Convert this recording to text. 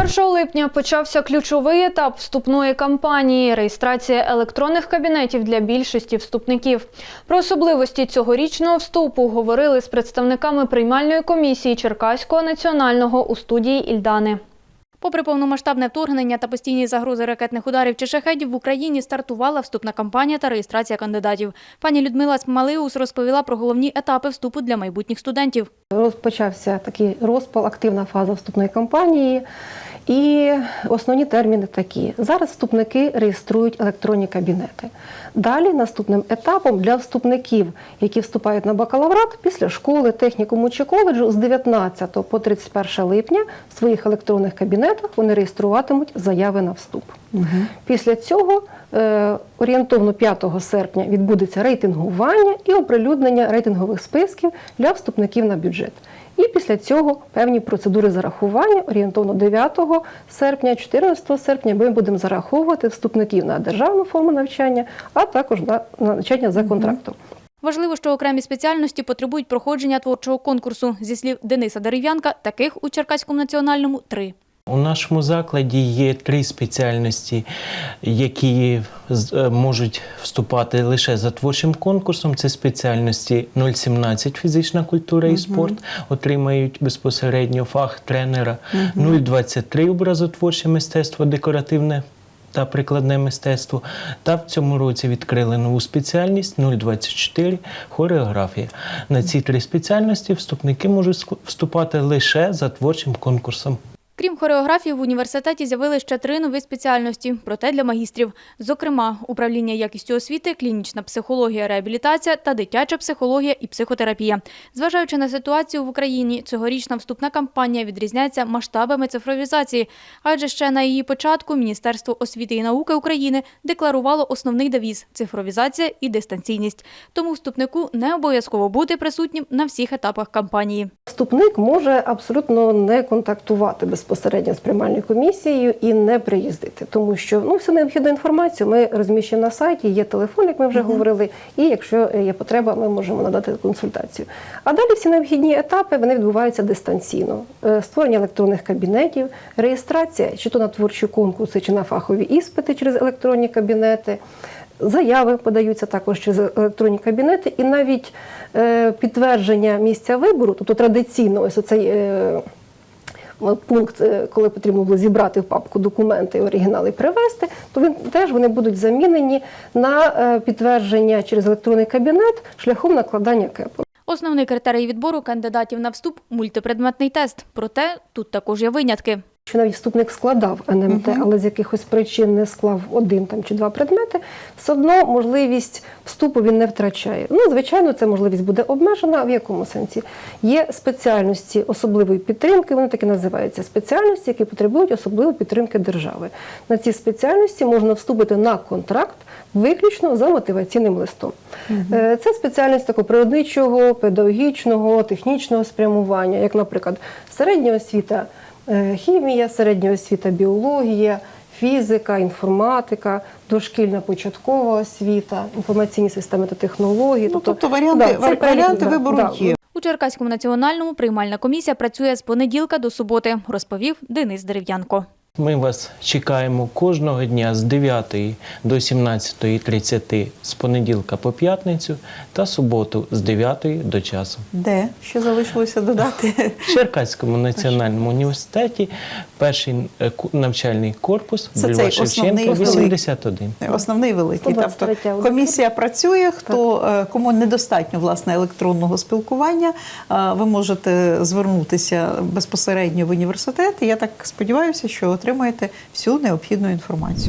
1 липня почався ключовий етап вступної кампанії реєстрація електронних кабінетів для більшості вступників. Про особливості цьогорічного вступу говорили з представниками приймальної комісії Черкаського національного у студії Ільдани. Попри повномасштабне вторгнення та постійні загрози ракетних ударів чи шахедів, в Україні стартувала вступна кампанія та реєстрація кандидатів. Пані Людмила Смалиус розповіла про головні етапи вступу для майбутніх студентів. Розпочався такий розпал, активна фаза вступної кампанії. І основні терміни такі: зараз вступники реєструють електронні кабінети. Далі наступним етапом для вступників, які вступають на бакалаврат після школи, технікуму чи коледжу, з 19 по 31 липня в своїх електронних кабінетах вони реєструватимуть заяви на вступ. Після цього е, орієнтовно 5 серпня відбудеться рейтингування і оприлюднення рейтингових списків для вступників на бюджет. І після цього певні процедури зарахування орієнтовно 9 серпня, 14 серпня ми будемо зараховувати вступників на державну форму навчання, а також на на навчання за контрактом. Важливо, що окремі спеціальності потребують проходження творчого конкурсу. Зі слів Дениса Дерев'янка, таких у Черкаському національному три. У нашому закладі є три спеціальності, які е, можуть вступати лише за творчим конкурсом. Це спеціальності 017 фізична культура і спорт, отримають безпосередньо фах тренера, 023 образотворче мистецтво, декоративне. Та прикладне мистецтво. Та в цьому році відкрили нову спеціальність 024 хореографія. На ці три спеціальності вступники можуть вступати лише за творчим конкурсом. Крім хореографії, в університеті з'явили ще три нові спеціальності, проте для магістрів. Зокрема, управління якістю освіти, клінічна психологія, реабілітація та дитяча психологія і психотерапія. Зважаючи на ситуацію в Україні, цьогорічна вступна кампанія відрізняється масштабами цифровізації, адже ще на її початку Міністерство освіти і науки України декларувало основний девіз – цифровізація і дистанційність. Тому вступнику не обов'язково бути присутнім на всіх етапах кампанії. Вступник може абсолютно не контактувати безпосередньо з приймальною комісією і не приїздити, тому що ну всю необхідну інформацію ми розміщуємо на сайті. Є телефон, як ми вже говорили, і якщо є потреба, ми можемо надати консультацію. А далі всі необхідні етапи вони відбуваються дистанційно: Е, створення електронних кабінетів, реєстрація чи то на творчі конкурси, чи на фахові іспити через електронні кабінети. Заяви подаються також через електронні кабінети, і навіть е, підтвердження місця вибору, тобто традиційно, ось оцей е, пункт, е, коли потрібно було зібрати в папку документи оригінали привезти, то він теж вони будуть замінені на е, підтвердження через електронний кабінет шляхом накладання кепу. Основний критерій відбору кандидатів на вступ – мультипредметний тест. Проте тут також є винятки. Що навіть вступник складав НМТ, але з якихось причин не склав один там чи два предмети, все одно можливість вступу він не втрачає. Ну, звичайно, ця можливість буде обмежена. В якому сенсі? Є спеціальності особливої підтримки, вони так і називаються спеціальності, які потребують особливої підтримки держави. На ці спеціальності можна вступити на контракт виключно за мотиваційним листом. Е, Це спеціальність такого природничого, педагогічного, технічного спрямування, як, наприклад, середня освіта. Е, Хімія, середня освіта, біологія, фізика, інформатика, дошкільна початкова освіта, інформаційні системи та технології. Ну, тобто варіанти- цей варіанти да, вибору да. є. У Черкаському національному приймальна комісія працює з понеділка до суботи, розповів Денис Дерев'янко. Ми вас чекаємо кожного дня з 9 до 17.30 з понеділка по п'ятницю та суботу з 9 до часу. Де ще залишилося додати? В Черкаському національному університеті перший е, ку- навчальний корпус Це цей Шевченка основний 81. Основний великий. 123 Тобто комісія працює. Хто е, кому недостатньо власне електронного спілкування, е, ви можете звернутися безпосередньо в університет. І я так сподіваюся, що отримаєте всю необхідну інформацію.